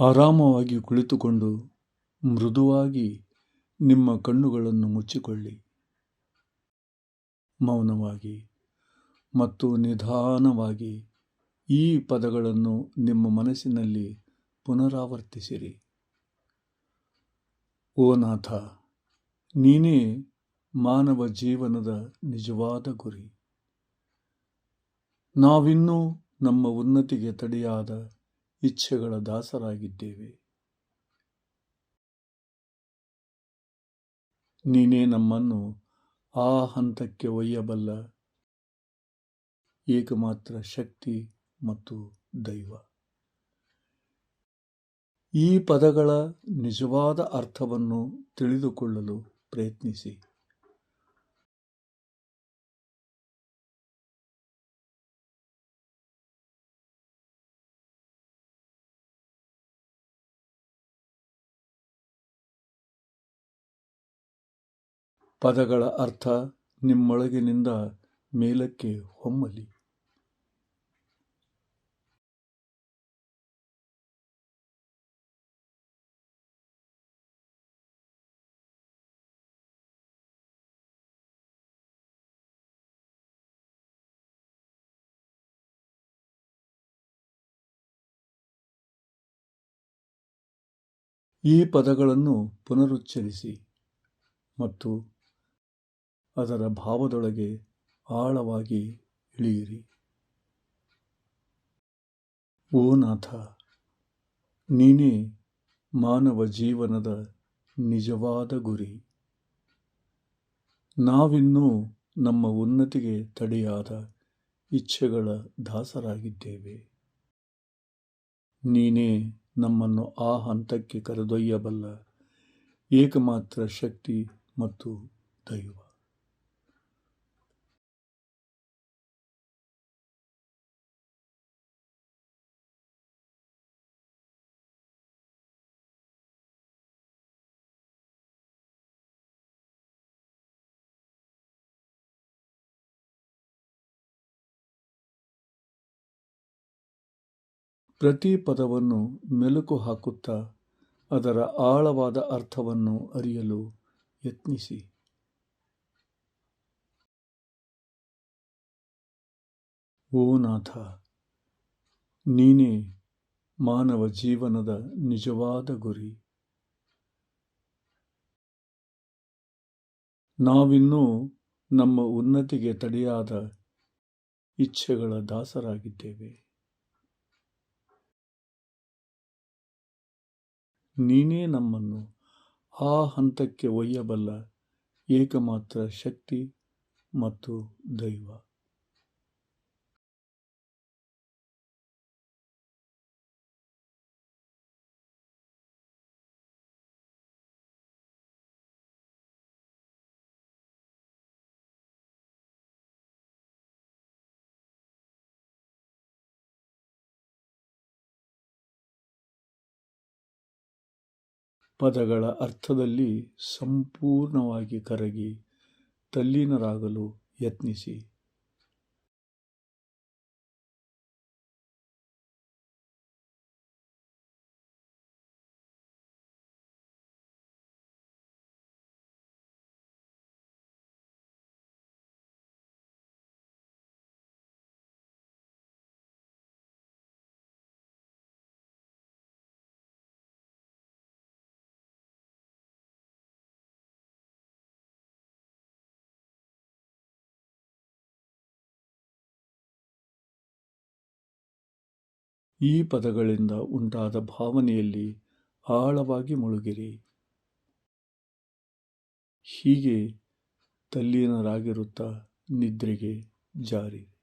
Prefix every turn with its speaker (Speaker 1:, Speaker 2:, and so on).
Speaker 1: ಆರಾಮವಾಗಿ ಕುಳಿತುಕೊಂಡು ಮೃದುವಾಗಿ ನಿಮ್ಮ ಕಣ್ಣುಗಳನ್ನು ಮುಚ್ಚಿಕೊಳ್ಳಿ. ಮೌನವಾಗಿ ಮತ್ತು ನಿಧಾನವಾಗಿ ಈ ಪದಗಳನ್ನು ನಿಮ್ಮ ಮನಸ್ಸಿನಲ್ಲಿ ಪುನರಾವರ್ತಿಸಿರಿ. ಓ ನಾಥ, ನೀನೇ ಮಾನವ ಜೀವನದ ನಿಜವಾದ ಗುರಿ. ನಾವಿನ್ನೂ ನಮ್ಮ ಉನ್ನತಿಗೆ ತಡೆಯಾದ ಇಚ್ಛೆಗಳ ದಾಸರಾಗಿದ್ದೇವೆ. ನೀನೇ ನಮ್ಮನ್ನು ಆ ಹಂತಕ್ಕೆ ಒಯ್ಯಬಲ್ಲ ಏಕಮಾತ್ರ ಶಕ್ತಿ ಮತ್ತು ದೈವ. ಈ ಪದಗಳ ನಿಜವಾದ ಅರ್ಥವನ್ನು ತಿಳಿದುಕೊಳ್ಳಲು ಪ್ರಯತ್ನಿಸಿ. ಪದಗಳ ಅರ್ಥ ನಿಮ್ಮೊಳಗಿನಿಂದ ಮೇಲಕ್ಕೆ ಹೊಮ್ಮಲಿ. ಈ ಪದಗಳನ್ನು ಪುನರುಚ್ಚರಿಸಿ ಮತ್ತು ಅದರ ಭಾವದೊಳಗೆ ಆಳವಾಗಿ ಇಳಿಯಿರಿ. ಓ ನಾಥ, ನೀನೇ ಮಾನವ ಜೀವನದ ನಿಜವಾದ ಗುರಿ. ನಾವಿನ್ನೂ ನಮ್ಮ ಉನ್ನತಿಗೆ ತಡೆಯಾದ ಇಚ್ಛೆಗಳ ದಾಸರಾಗಿದ್ದೇವೆ. ನೀನೇ ನಮ್ಮನ್ನು ಆ ಹಂತಕ್ಕೆ ಕರೆದೊಯ್ಯಬಲ್ಲ ಏಕಮಾತ್ರ ಶಕ್ತಿ ಮತ್ತು ದೈವ. ಪ್ರತಿ ಪದವನ್ನು ಮೆಲುಕು ಹಾಕುತ್ತಾ ಅದರ ಆಳವಾದ ಅರ್ಥವನ್ನು ಅರಿಯಲು ಯತ್ನಿಸಿ. ಓ ನಾಥ, ನೀನೇ ಮಾನವ ಜೀವನದ ನಿಜವಾದ ಗುರಿ. ನಾವಿನ್ನೂ ನಮ್ಮ ಉನ್ನತಿಗೆ ತಡೆಯಾದ ಇಚ್ಛೆಗಳ ದಾಸರಾಗಿದ್ದೇವೆ. ನೀನೇ ನಮ್ಮನ್ನು ಆ ಹಂತಕ್ಕೆ ಒಯ್ಯಬಲ್ಲ ಏಕಮಾತ್ರ ಶಕ್ತಿ ಮತ್ತು ದೈವ. ಪದಗಳ ಅರ್ಥದಲ್ಲಿ ಸಂಪೂರ್ಣವಾಗಿ ಕರಗಿ ತಲ್ಲೀನರಾಗಲು ಯತ್ನಿಸಿ. ಈ ಪದಗಳಿಂದ ಉಂಟಾದ ಭಾವನೆಯಲ್ಲಿ ಆಳವಾಗಿ ಮುಳುಗಿರಿ. ಹೀಗೆ ತಲ್ಲೀನರಾಗಿರುತ್ತಾ ನಿದ್ರೆಗೆ ಜಾರಿ.